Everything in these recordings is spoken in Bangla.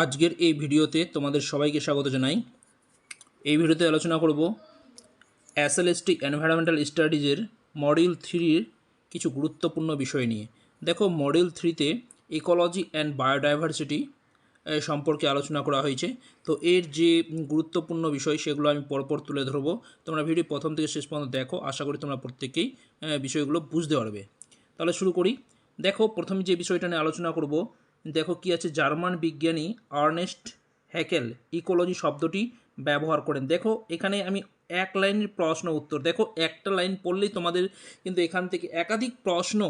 আজকের এই ভিডিওতে তোমাদের সবাইকে স্বাগত জানাই। এই ভিডিওতে আলোচনা করব এসএলএসটি এনভায়রনমেন্টাল স্টাডিজের মডিউল থ্রির কিছু গুরুত্বপূর্ণ বিষয় নিয়ে। দেখো মডিউল থ্রিতে ইকোলজি অ্যান্ড বায়োডাইভার্সিটি সম্পর্কে আলোচনা করা হয়েছে। তো এর যে গুরুত্বপূর্ণ বিষয়, সেগুলো আমি পরপর তুলে ধরবো। তোমরা ভিডিও প্রথম থেকে শেষ পর্যন্ত দেখো। আশা করি তোমরা প্রত্যেকেই বিষয়গুলো বুঝতে পারবে। তাহলে শুরু করি। দেখো, প্রথমে যে বিষয়টা নিয়ে আলোচনা করব দেখো কি আছে, জার্মান বিজ্ঞানী আর্নেস্ট হ্যাকেল, ইকোলজি শব্দটি ব্যবহার করেন। দেখো, এখানে আমি এক লাইনের প্রশ্ন উত্তর, দেখো, একটা লাইন পড়লেই তোমাদের কিন্তু এখান থেকে একাধিক প্রশ্ন,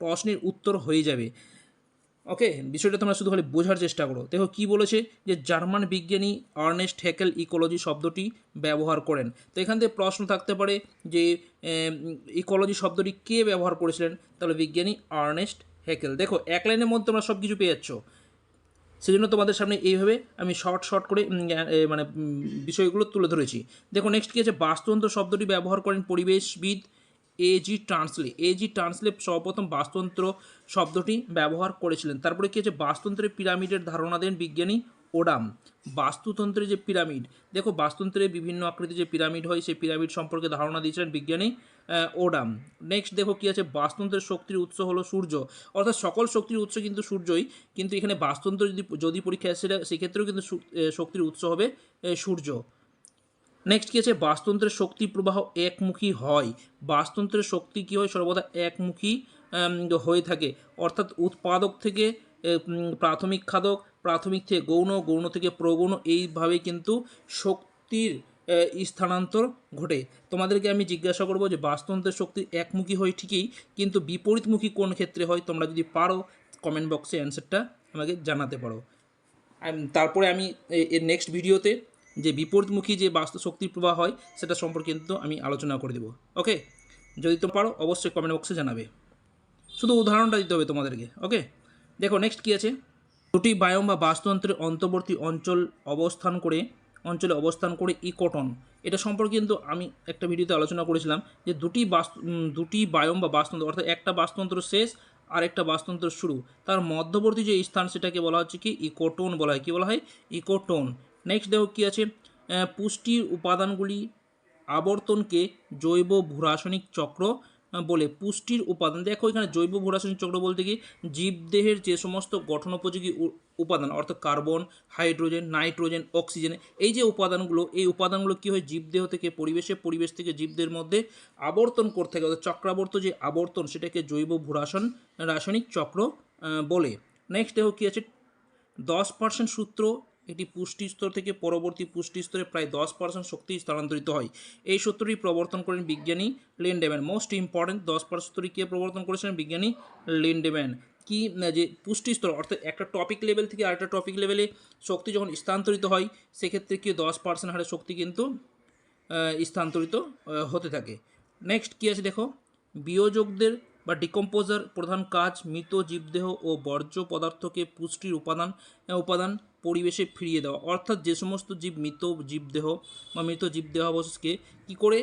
প্রশ্নের উত্তর হয়ে যাবে। ওকে, বিষয়টা তোমরা শুধু খালি বোঝার চেষ্টা করো। দেখো, কি বলেছে যে জার্মান বিজ্ঞানী আর্নেস্ট হ্যাকেল ইকোলজি শব্দটি ব্যবহার করেন। তো এখান থেকে প্রশ্ন থাকতে পারে যে ইকোলজি শব্দটি কে ব্যবহার করেছিলেন? তাহলে বিজ্ঞানী আর্নেস্ট হ্যাকেল দেখো, এক লাইনের মধ্যে তোমরা সব কিছু পেয়ে যাচ্ছ। সেজন্য তোমাদের সামনে এইভাবে আমি শর্ট শর্ট করে মানে বিষয়গুলো তুলে ধরেছি। দেখো নেক্সট কী আছে? বাস্তুতন্ত্র শব্দটি ব্যবহার করেন পরিবেশবিদ এজি ট্রান্সলে এজি ট্রান্সলে সর্বপ্রথম বাস্তুতন্ত্র শব্দটি ব্যবহার করেছিলেন। তারপরে কী আছে? বাস্তুতন্ত্রের পিরামিডের ধারণা দেন বিজ্ঞানী ওডাম বাস্তুতন্ত্রের যে পিরামিড, দেখো বাস্তুতন্ত্রের বিভিন্ন আকৃতির যে পিরামিড হয়, সেই পিরামিড সম্পর্কে ধারণা দিয়েছিলেন বিজ্ঞানী ওডাম নেক্সট দেখো কি আছে, বাস্তুতন্ত্রের শক্তির উৎস হলো সূর্য। অর্থাৎ সকল শক্তির উৎস কিন্তু সূর্যই, কিন্তু এখানে বাস্তুতন্ত্র যদি যদি পরীক্ষা আসে সেক্ষেত্রেও কিন্তু শক্তির উৎস হবে সূর্য। নেক্সট কী আছে, বাস্তুতন্ত্রের শক্তি প্রবাহ একমুখী হয়। বাস্তুতন্ত্রের শক্তি কী হয়, সর্বদা একমুখী হয়ে থাকে। অর্থাৎ উৎপাদক থেকে প্রাথমিক খাদক প্রাথমিক থেকে গৌণ গৌণ থেকে প্রগৌণ এইভাবে কিন্তু শক্তির স্থানান্তর ঘটে। তোমাদেরকে আমি জিজ্ঞাসা করব যে বাস্তুতন্ত্রের শক্তি একমুখী হয় ঠিকই, কিন্তু বিপরীতমুখী কোন ক্ষেত্রে হয় তোমরা যদি পারো কমেন্ট বক্সে অ্যান্সারটা আমাকে জানাতে পারো। তারপরে আমি এর নেক্সট ভিডিওতে যে বিপরীতমুখী যে বাস্তু শক্তির প্রবাহ হয়, সেটা সম্পর্কে কিন্তু আমি আলোচনা করে দেবো। ওকে যদি তো পারো, অবশ্যই কমেন্ট বক্সে জানাবে। শুধু উদাহরণটা দিতে হবে তোমাদেরকে। ওকে দেখো নেক্সট কী আছে? দুটি বায়ম বা বাস্তুতন্ত্রের অন্তর্বর্তী অঞ্চল অবস্থান করে, অঞ্চলে অবস্থান করে ইকোটন। এটা সম্পর্কে কিন্তু আমি একটা ভিডিওতে আলোচনা করেছিলাম যে দুটি বাস্তু দুটি বায়ম বা বাস্তুতন্ত্র, অর্থাৎ একটা বাস্তুতন্ত্র শেষ আর একটা বাস্তুতন্ত্র শুরু। তার মধ্যবর্তী যে স্থান সেটাকে বলা হচ্ছে কি? ইকোটোন বলা হয়। কী বলা হয়? ইকোটোন। নেক্সট দেখো কী আছে? পুষ্টির উপাদানগুলি আবর্তনকে জৈব ভূরাসায়নিক চক্র বলে পুষ্টির উপাদান। দেখো এখানে জৈব ভূরাসায়নিক চক্র বলতে কি? জীবদেহের যে সমস্ত গঠনোপযোগী উ- উপাদান, অর্থাৎ কার্বন, হাইড্রোজেন, নাইট্রোজেন, অক্সিজেন, এই যে উপাদানগুলো, এই উপাদানগুলো কী হয়? জীবদেহ থেকে পরিবেশে, পরিবেশ থেকে জীবদের মধ্যে আবর্তন করতে থাকে। অর্থাৎ চক্রাবর্ত যে আবর্তন, সেটাকে জৈব ভূরাসন, রাসায়নিক চক্র বলে। নেক্সট দেখো কী আছে? দশ পার্সেন্ট সূত্র এটি পুষ্টি স্তর থেকে পরবর্তী পুষ্টি স্তরে প্রায় দশ পার্সেন্ট শক্তি স্থানান্তরিত হয়। এই সূত্রটি প্রবর্তন করেন বিজ্ঞানী লিন্ডেম্যান। মোস্ট ইম্পর্টেন্ট দশ পার্সেন্ট কে প্রবর্তন করেছিলেন বিজ্ঞানী লিন্ডেম্যান? কি যে পুষ্টি স্তর অর্থাৎ একটা টপিক লেভেল থেকে আরেকটা টপিক লেভেলে শক্তি যখন স্থানান্তরিত হয়, সেক্ষেত্রে কি দশ পার্সেন্ট হারে শক্তি কিন্তু স্থানান্তরিত হতে থাকে। নেক্সট কী আছে দেখো? বিয়োজকদের বা ডিকম্পোজার প্রধান কাজ মৃত জীবদেহ ও বর্জ্য পদার্থকে পুষ্টির উপাদান উপাদান পরিবেশে ফিরিয়ে দেওয়া। অর্থাৎ যে সমস্ত জীব মৃত জীবদেহ বা মৃত জীবদেহাবশেষকে কী করে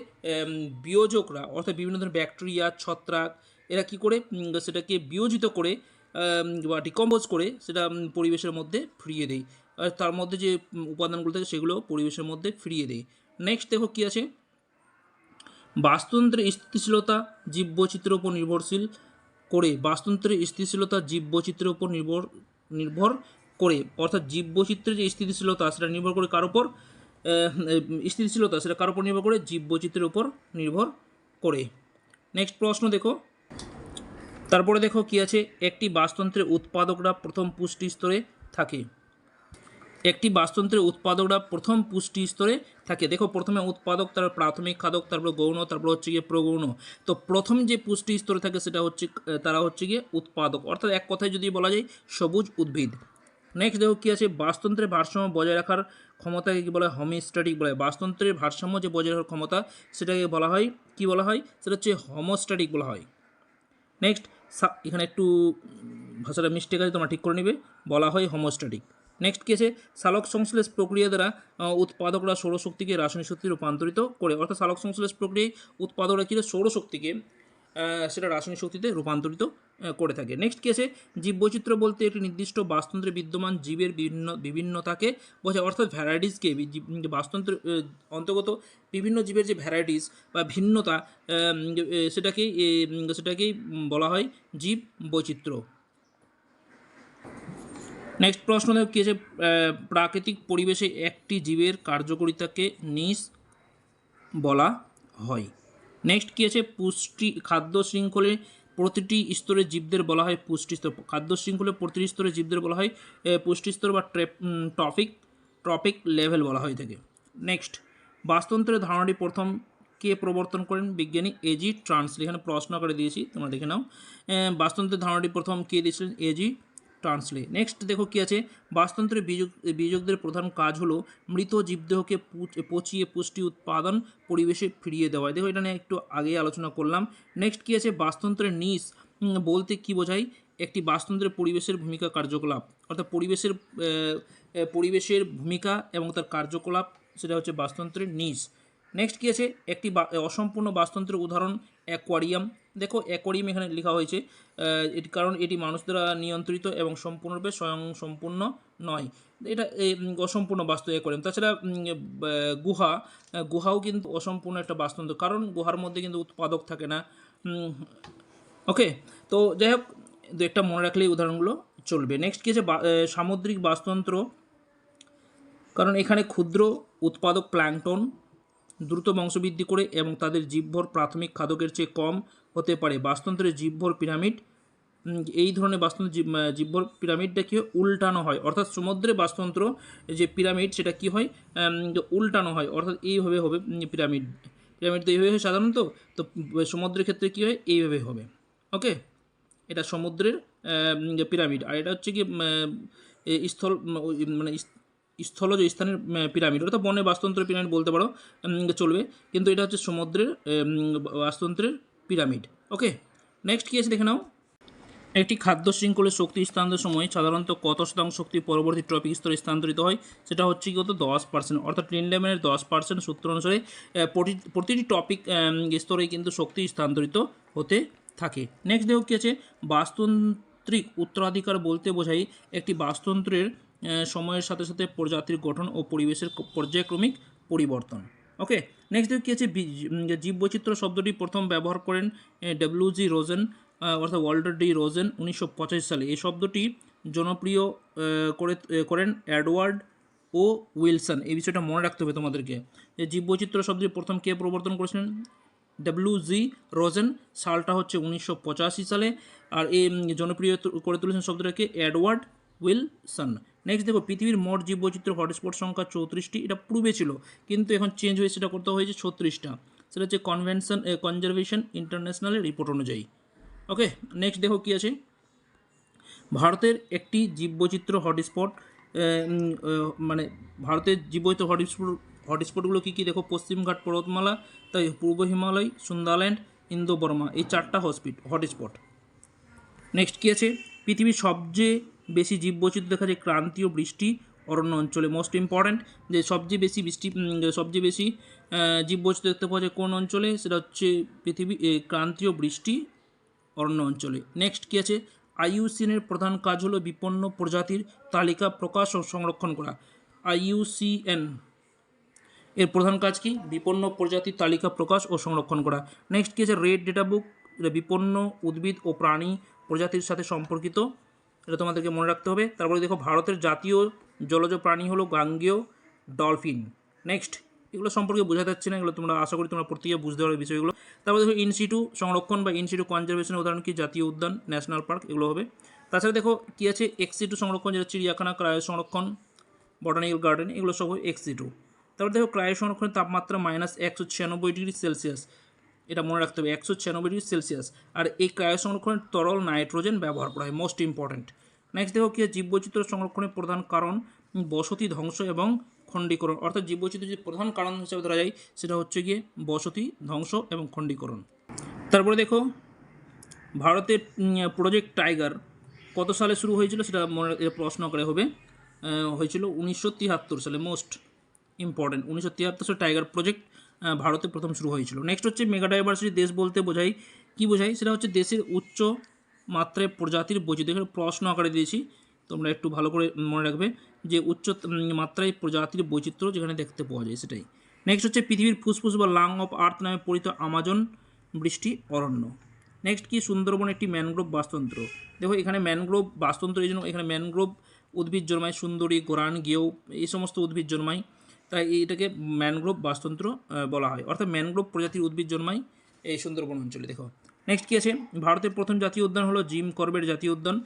বিয়োজকরা, অর্থাৎ বিভিন্ন ধরনের ব্যাকটেরিয়া, ছত্রাক, এরা কী করে সেটাকে বিয়োজিত করে বা ডিকম্পোজ করে সেটা পরিবেশের মধ্যে ফিরিয়ে দেয়। আর তার মধ্যে যে উপাদানগুলো থাকে সেগুলো পরিবেশের মধ্যে ফিরিয়ে দেয়। নেক্সট দেখো কী আছে? বাস্তুতন্ত্রের স্থিতিশীলতা জীববৈচিত্র্যের উপর নির্ভরশীল করে বাস্তুতন্ত্রের স্থিতিশীলতা জীববৈচিত্র্যের উপর নির্ভর নির্ভর করে, অর্থাৎ জীববৈচিত্র্যের যে স্থিতিশীলতা, সেটা নির্ভর করে কার উপর? স্থিতিশীলতা, সেটা কার উপর নির্ভর করে? জীববৈচিত্র্যের উপর নির্ভর করে। নেক্সট প্রশ্ন দেখো। তারপরে দেখো কি আছে? একটি বাস্তুতন্ত্রের উৎপাদকরা প্রথম পুষ্টি স্তরে থাকে। একটি বাস্তুতন্ত্রের উৎপাদকরা প্রথম পুষ্টি স্তরে থাকে। দেখো, প্রথমে উৎপাদক, তারপর প্রাথমিক খাদক, তারপর গৌণ, তারপর হচ্ছে গিয়ে প্রগৌণ। তো প্রথম যে পুষ্টি স্তরে থাকে, সেটা হচ্ছে, তারা হচ্ছে গিয়ে উৎপাদক। অর্থাৎ এক কথায় যদি বলা যায়, সবুজ উদ্ভিদ। নেক্সট দেখো কী আছে? বাস্তুতন্ত্রের ভারসাম্য বজায় রাখার ক্ষমতাকে কী বলা? হয় হোমিওস্ট্যাটিক বলা। হয় বাস্তুতন্ত্রের ভারসাম্য যে বজায় রাখার ক্ষমতা, সেটাকে বলা হয়, কি বলা হয়? সেটা হচ্ছে হোমোস্ট্যাটিক বলা হয়। নেক্সট এখানে একটু ভাষাটা মিস্টেক আছে, তোমরা ঠিক করে নেবে। বলা হয় হোমোস্ট্যাটিক নেক্সট কী আছে? সালোক সংশ্লেষ প্রক্রিয়া দ্বারা উৎপাদকরা সৌরশক্তিকে রাসায়নিক শক্তি রূপান্তরিত করে। অর্থাৎ সালোক সংশ্লেষ প্রক্রিয়ায় উৎপাদকরা কী সৌরশক্তিকে সেটা রাসায়নিক শক্তিতে রূপান্তরিত করে থাকে। নেক্সট কি আছে জীববৈচিত্র্য বলতে একটি নির্দিষ্ট বাস্তুতন্ত্রে বিদ্যমান জীবের বিভিন্ন, বিভিন্নতাকে বোঝায়। অর্থাৎ ভ্যারাইটিসকে বাস্তুতন্ত্র অন্তর্গত বিভিন্ন জীবের যে ভ্যারাইটিস বা ভিন্নতা সেটাকেই সেটাকেই বলা হয় জীব বৈচিত্র্য নেক্সট প্রশ্ন কী আছে? প্রাকৃতিক পরিবেশে একটি জীবের কার্যকারিতাকে নিজ বলা হয়। নেক্সট কী আছে? পুষ্টি খাদ্য শৃঙ্খলে প্রতিটি স্তরের জীবদের বলা হয় পুষ্টি স্তর। খাদ্য শৃঙ্খলে প্রতিটি স্তরে জীবদের বলা হয় পুষ্টি স্তর বা টপিক টপিক লেভেল বলা হয় থাকে নেক্সট বাস্তুতন্ত্রের ধারণাটি প্রথম কে প্রবর্তন করেন? বিজ্ঞানী এজি ট্রান্সলে এখানে প্রশ্ন করে দিয়েছি তোমরা দেখে নাও। এ, বাস্তুতন্ত্রের ধারণাটি প্রথম কে দিয়েছিলেন? এজি ট্রান্সলে নেক্সট দেখো কি আছে? বাস্তুতন্ত্রের বীজ বীজকদের প্রধান কাজ হলো মৃত জীবদেহকে পচিয়ে পুষ্টি উৎপাদন, পরিবেশে ফিরিয়ে দেওয়া। দেখো এটা নিয়ে একটু আগে আলোচনা করলাম। নেক্সট কি আছে? বাস্তুতন্ত্রের নিস। বলতে কি বোঝায়? একটি বাস্তুতন্ত্রের পরিবেশের ভূমিকা কার্যকলাপ। অর্থাৎ পরিবেশের পরিবেশের ভূমিকা এবং তার কার্যকলাপ, সেটা হচ্ছে বাস্তুতন্ত্রের নিজ নেক্সট কী আছে? একটি অসম্পূর্ণ বাস্তুতন্ত্রের উদাহরণ, অ্যাকোয়ারিয়াম। দেখো অ্যাকোয়ারিয়াম এখানে লেখা হয়েছে এটি কারণ এটি মানুষ দ্বারা নিয়ন্ত্রিত এবং সম্পূর্ণরূপে স্বয়ং সম্পূর্ণ নয়। এটা এই, অসম্পূর্ণ বাস্তু অ্যাকোয়ারিয়াম তাছাড়া গুহা গুহাও কিন্তু অসম্পূর্ণ একটা বাস্তুতন্ত্র কারণ গুহার মধ্যে কিন্তু উৎপাদক থাকে না। ওকে তো যাই হোক দু একটা মনে রাখলেই উদাহরণগুলো চলবে। নেক্সট কী আছে? সামুদ্রিক বাস্তুতন্ত্র। কারণ এখানে ক্ষুদ্র উৎপাদক প্ল্যাংটন দ্রুত বংশবৃদ্ধি করে এবং তাদের জীবভর প্রাথমিক খাদকের চেয়ে কম হতে পারে। বাস্তুতন্ত্রের জীবভর পিরামিড এই ধরনের বাস্তুতন্ত্র জীব- জীবভর পিরামিডটা কী হয়? উল্টানো হয়। অর্থাৎ সমুদ্রে বাস্তুতন্ত্র যে পিরামিড সেটা কি হয়? উল্টানো হয়। অর্থাৎ এইভাবে হবে পিরামিড। পিরামিড তো এইভাবে হয় সাধারণত তো সমুদ্রের ক্ষেত্রে কী হয়? এইভাবে হবে। ওকে? এটা সমুদ্রের পিরামিড। আর এটা হচ্ছে কি স্থল মানে স্থলজ স্থানের পিরামিড। অর্থাৎ বনে বাস্তুতন্ত্র পিরামিড বলতে পারো চলবে। কিন্তু এটা হচ্ছে সমুদ্রের উম, বাস্তুতন্ত্রের পিরামিড। ওকে নেক্সট কী আছে দেখে নাও? একটি খাদ্য শৃঙ্খলের শক্তি স্থানান্তরের সময় সাধারণত কত শতাংশ শক্তি পরবর্তী ট্রপিক স্তরে স্থানান্তরিত হয়? সেটা হচ্ছে কত দশ পার্সেন্ট অর্থাৎ লিন্ডেম্যানের দশ পার্সেন্ট সূত্র অনুসারে প্রতিটি টপিক স্তরেই কিন্তু শক্তি স্থানান্তরিত হতে থাকে। নেক্সট দেখো কী আছে? বাস্তুন্ত্রিক উত্তরাধিকার বলতে বোঝাই একটি বাস্তুতন্ত্রের আহ, সময়ের সাথে সাথে প্রজাতির গঠন ও পরিবেশের পর্যায়ক্রমিক পরিবর্তন। ওকে নেক্সট দেখো কী আছে? জীববৈচিত্র্য শব্দটি প্রথম ব্যবহার করেন ডব্লিউ জি রোজেন অর্থাৎ ওয়াল্টার ডি রোজেন উনিশশো পঁচাশি সালে। এই শব্দটি জনপ্রিয় করে করেন অ্যাডওয়ার্ড ও উইলসন এই বিষয়টা মনে রাখতে হবে তোমাদেরকে। যে জীববৈচিত্র্য শব্দটি প্রথম কে প্রবর্তন করেছিলেন? ডাব্লিউ জি রোজেন সালটা হচ্ছে উনিশশো পঁচাশি সালে। আর এই জনপ্রিয় করে তুলেছেন শব্দটাকে এডওয়ার্ড উইলসন নেক্সট দেখো, পৃথিবীর মোট জীববৈচিত্র্য হটস্পট সংখ্যা চৌত্রিশটি, এটা পূর্বে ছিল, কিন্তু এখন চেঞ্জ হয়ে সেটা করতে হয়েছে ছত্রিশটা। সেটা হচ্ছে কনভেনশন কনজারভেশন ইন্টারন্যাশনালের রিপোর্ট অনুযায়ী। ওকে নেক্সট দেখো কী আছে? ভারতের একটি জীববৈচিত্র্য হটস্পট মানে ভারতের জীববৈচিত্র্য হটস্পট হটস্পটগুলো কী কী? দেখো পশ্চিমঘাট পর্বতমালা, তাই পূর্ব হিমালয় সুন্দাল্যান্ড ইন্দো বর্মা এই চারটা হসপিট হটস্পট নেক্সট কী আছে? পৃথিবীর সবচেয়ে বেশি জীববৈচিত্র্য দেখা যায় ক্রান্তীয় বৃষ্টি অরণ্য অঞ্চলে। মোস্ট ইম্পর্ট্যান্ট যে সবচেয়ে বেশি বৃষ্টি সবচেয়ে বেশি জীববৈচিত্র্য দেখতে পাওয়া যায় কোন অঞ্চলে? সেটা হচ্ছে পৃথিবী ক্রান্তীয় বৃষ্টি অরণ্য অঞ্চলে। নেক্সট কী আছে? আইইউসিএনের প্রধান কাজ হলো বিপন্ন প্রজাতির তালিকা প্রকাশ ও সংরক্ষণ করা। আইইউসিএন এর প্রধান কাজ কি? বিপন্ন প্রজাতির তালিকা প্রকাশ ও সংরক্ষণ করা। নেক্সট কী আছে? রেড ডেটা বুক বিপন্ন উদ্ভিদ ও প্রাণী প্রজাতির সাথে সম্পর্কিত। এটা তোমাদেরকে মনে রাখতে হবে। তারপরে দেখো, ভারতের জাতীয় জলজ প্রাণী হলো গাঙ্গেয় ডলফিন। নেক্সট এগুলো সম্পর্কে বোঝা যাচ্ছে না, এগুলো তোমরা আশা করি তোমরা প্রত্যেকে বুঝতে পারবে বিষয়গুলো। তারপরে দেখো ইনসিটু সংরক্ষণ বা ইনসিটু কনজারভেশনের উদাহরণ কি? জাতীয় উদ্যান ন্যাশনাল পার্ক এগুলো হবে। তাছাড়া দেখো, কী আছে? এক্সিটু সংরক্ষণ, যেটা চিড়িয়াখানা, ক্রায় সংরক্ষণ বটানিক্যাল গার্ডেন এগুলো সব এক্সি টু তারপর দেখো, ক্রায় সংরক্ষণের তাপমাত্রা মাইনাস একশো ছিয়ানব্বই ডিগ্রি সেলসিয়াস এটা মনে রাখতে হবে, একশো ছিয়ানব্বই ডিগ্রি সেলসিয়াস। আর এই ক্রায় সংরক্ষণের তরল নাইট্রোজেন ব্যবহার করা হয় মোস্ট ইম্পর্ট্যান্ট নেক্সট দেখো কি, জীববৈচিত্র্য সংরক্ষণের প্রধান কারণ বসতি ধ্বংস এবং খণ্ডীকরণ। অর্থাৎ জীববৈচিত্র্যের যে প্রধান কারণ হিসেবে ধরা যায়, সেটা হচ্ছে গিয়ে বসতি ধ্বংস এবং খণ্ডীকরণ। তারপরে দেখো, ভারতের প্রজেক্ট টাইগার কত সালে শুরু হয়েছিল, সেটা মনে প্রশ্ন করে হবে। হয়েছিল উনিশশো তিয়াত্তর সালে মোস্ট ইম্পর্টেন্ট উনিশশো তিয়াত্তর সালে টাইগার প্রজেক্ট ভারতে প্রথম শুরু হয়েছিল। নেক্সট হচ্ছে মেগা ডাইভার্সিটি দেশ বলতে বোঝাই, কী বোঝায় সেটা হচ্ছে দেশের উচ্চ মাত্রায় প্রজাতির বৈচিত্র্য। এখানে প্রশ্ন আকারে দিয়েছি, তোমরা একটু ভালো করে মনে রাখবে যে উচ্চ মাত্রায় প্রজাতির বৈচিত্র্য যেখানে দেখতে পাওয়া যায় সেটাই। নেক্সট হচ্ছে পৃথিবীর ফুসফুস বা লাং অফ আর্থ নামে পরিচিত আমাজন বৃষ্টি অরণ্য। নেক্সট কি? সুন্দরবন একটি ম্যানগ্রোভ বাস্তুতন্ত্র দেখো, এখানে ম্যানগ্রোভ বাস্তুতন্ত্র এই জন্য এখানে ম্যানগ্রোভ উদ্ভিদ জন্মায়, সুন্দরী, গোরান, গেও, এই সমস্ত উদ্ভিদ জন্মায়। তাই এটাকে ম্যানগ্রোভ বাস্তুতন্ত্র আহ, বলা হয়। অর্থাৎ ম্যানগ্রোভ প্রজাতির উদ্ভিদ জন্মায় এই সুন্দরবন অঞ্চলে। দেখো নেক্সট কী আছে? ভারতের প্রথম জাতীয় উদ্যান হলো জিম করবেট জাতীয় উদ্যান।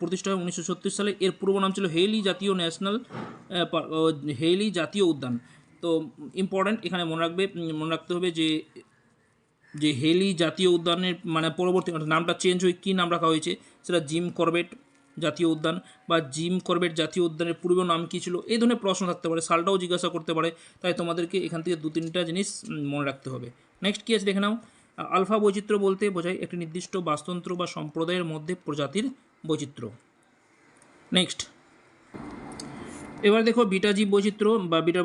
প্রতিষ্ঠা হয় উনিশশো ছত্রিশ সালে। এর পূর্ব নাম ছিল হেইলি জাতীয় ন্যাশনাল হেইলি জাতীয় উদ্যান। তো ইম্পর্ট্যান্ট এখানে মনে রাখবে মনে রাখতে হবে যে যে হেলি জাতীয় উদ্যানের মানে পরবর্তী নামটা চেঞ্জ হয়ে কী নাম রাখা হয়েছে সেটা জিম করবেট। জাতীয় উদ্যান বা জিম করবেট জাতীয় উদ্যানের পূর্ব নাম কী ছিল? এই ধরনের প্রশ্ন থাকতে পারে। সালটাও জিজ্ঞাসা করতে পারে। তাই তোমাদেরকে এখান থেকে দু তিনটা জিনিস মনে রাখতে হবে। নেক্সট কী আছে দেখে নাও? আলফা বৈচিত্র্য বলতে বোঝায় একটি নির্দিষ্ট বাস্তুতন্ত্র বা সম্প্রদায়ের মধ্যে প্রজাতির বৈচিত্র্য। নেক্সট এবার দেখো বিটা জীব বৈচিত্র্য বা বিটা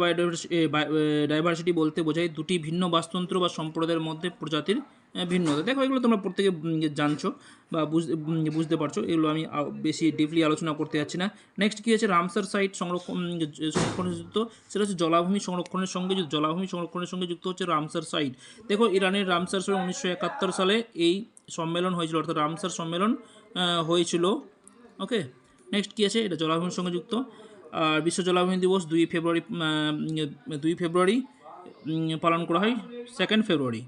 ডাইভার্সিটি বলতে বোঝায় দুটি ভিন্ন বাস্তুতন্ত্র বা সম্প্রদায়ের মধ্যে প্রজাতির ভিন্নতা দেখো এগুলো তোমরা প্রত্যেকে উম, জানছো বা বুঝ- উম, বুঝতে পারছ। এগুলো আমি বেশি ডিপলি আলোচনা করতে যাচ্ছি না। নেক্সট কী আছে? রামসার সাইট সংরক্ষণ উম, যে সংরক্ষণে যুক্ত সেটা হচ্ছে জলাভূমি সংরক্ষণের সঙ্গে জলাভূমি সংরক্ষণের সঙ্গে যুক্ত হচ্ছে রামসার সাইট দেখো ইরানের রামসার সাইট উনিশশো একাত্তর সালে এই সম্মেলন হয়েছিল অর্থাৎ রামসার সম্মেলন হয়েছিল। ওকে নেক্সট কী আছে? এটা জলাভূমির সঙ্গে যুক্ত। আর বিশ্ব জলাভূমি দিবস দুই ফেব্রুয়ারি দুই ফেব্রুয়ারি পালন করা হয় সেকেন্ড ফেব্রুয়ারি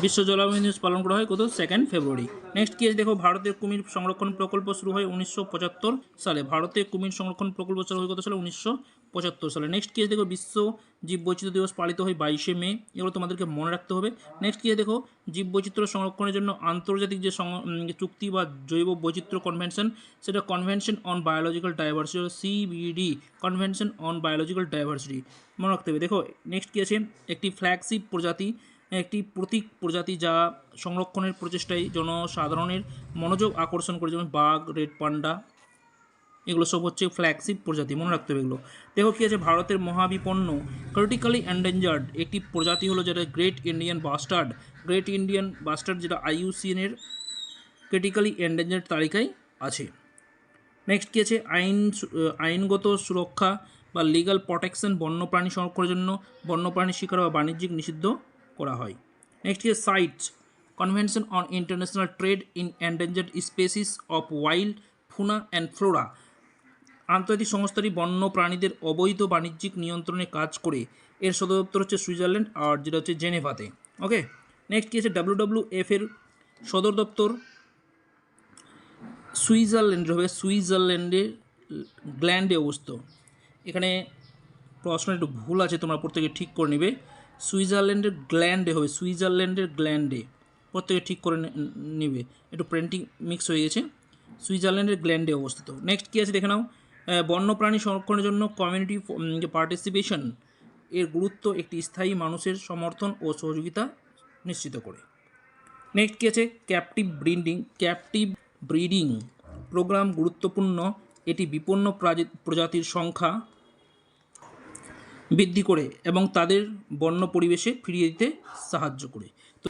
বিশ্ব জলাভূমি দিবস পালন করা হয় কত সেকেন্ড ফেব্রুয়ারি নেক্সট কি দেখো, ভারতের কুমির সংরক্ষণ প্রকল্প শুরু হয় উনিশশো পঁচাত্তর সালে। ভারতে কুমির সংরক্ষণ প্রকল্প শুরু হয় কত সালে? উনিশশো পঁচাত্তর সালে। নেক্সট কি দেখো, বিশ্ব জীববৈচিত্র্য দিবস পালিত হয় বাইশে মে। এগুলো তোমাদেরকে মনে রাখতে হবে। নেক্সট কি আছে দেখো জীববৈচিত্র্য সংরক্ষণের জন্য আন্তর্জাতিক যে চুক্তি বা জৈব বৈচিত্র্য কনভেনশন সেটা convention on biological diversity CBD convention on biological diversity মনে রাখতে হবে। দেখো নেক্সট কি আছে একটি ফ্ল্যাগশিপ প্রজাতি একটি প্রতীক প্রজাতি যা সংরক্ষণের প্রচেষ্টায় জনসাধারণের মনোযোগ আকর্ষণ করে, যেমন বাঘ, রেড পান্ডা, এগুলো সব হচ্ছে ফ্ল্যাগশিপ প্রজাতি, মনে রাখতে হবে এগুলো। দেখো কী আছে, ভারতের মহাবিপন্ন ক্রিটিক্যালি এন্ডেঞ্জার্ড একটি প্রজাতি হলো যেটা great Indian bustard great Indian bustard যেটা আইইউসিএনের ক্রিটিক্যালি এন্ডেঞ্জার্ড তালিকায় আছে। নেক্সট কী আছে, আইন আইনগত সুরক্ষা বা লিগ্যাল প্রোটেকশন বন্যপ্রাণী সংরক্ষণের জন্য বন্যপ্রাণী শিকার বা বাণিজ্যিক নিষিদ্ধ করা হয়। নেক্সট কি CITES convention on international trade in endangered species of wild fauna and flora আন্তর্জাতিক সংস্থাটি বন্য প্রাণীদের অবৈধ বাণিজ্যিক নিয়ন্ত্রণে কাজ করে। এর সদর দপ্তর হচ্ছে সুইজারল্যান্ড আর যেটা হচ্ছে জেনেভাতে। ওকে নেক্সট কি আছে? ডাব্লিউ এফ এর সদর দপ্তর। সুইজারল্যান্ডের হবে। সুইজারল্যান্ডের গ্ল্যান্ডে অবস্থিত। এখানে প্রশ্ন একটু ভুল আছে, তোমরা প্রত্যেকে ঠিক করে নেবে। সুইজারল্যান্ডের গ্ল্যান্ডে হবে, সুইজারল্যান্ডের গ্ল্যান্ডে। প্রত্যেকে ঠিক করে নেবে। একটু প্রিন্টিং মিক্স হয়ে গেছে। সুইজারল্যান্ডের গ্ল্যান্ডে অবস্থিত। নেক্সট কী আছে দেখে নাও? বন্যপ্রাণী সংরক্ষণের জন্য কমিউনিটি পার্টিসিপেশন এর গুরুত্ব একটি স্থায়ী মানুষের সমর্থন ও সহযোগিতা নিশ্চিত করে। নেক্সট কী আছে? Captive breeding captive breeding programme গুরুত্বপূর্ণ। এটি বিপন্ন প্রজাতির সংখ্যা। বৃদ্ধি করে এবং তাদের বন্য পরিবেশে ফিরিয়ে দিতে সাহায্য করে। তো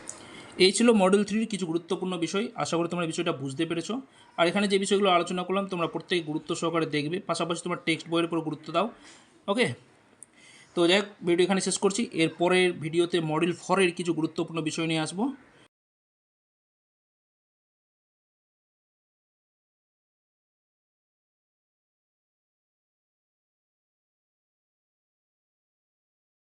এই ছিল মডেল থ্রির কিছু গুরুত্বপূর্ণ বিষয়। আশা করি তোমরা বিষয়টা বুঝতে পেরেছ। আর এখানে যে বিষয়গুলো আলোচনা করলাম, তোমরা প্রত্যেকে গুরুত্ব সহকারে দেখবে। পাশাপাশি তোমার টেক্সট বইয়ের উপর গুরুত্ব দাও। ওকে তো যাই ভিডিও এখানে শেষ করছি। এর পরের ভিডিওতে মডেল ফরের কিছু গুরুত্বপূর্ণ বিষয় নিয়ে আসব।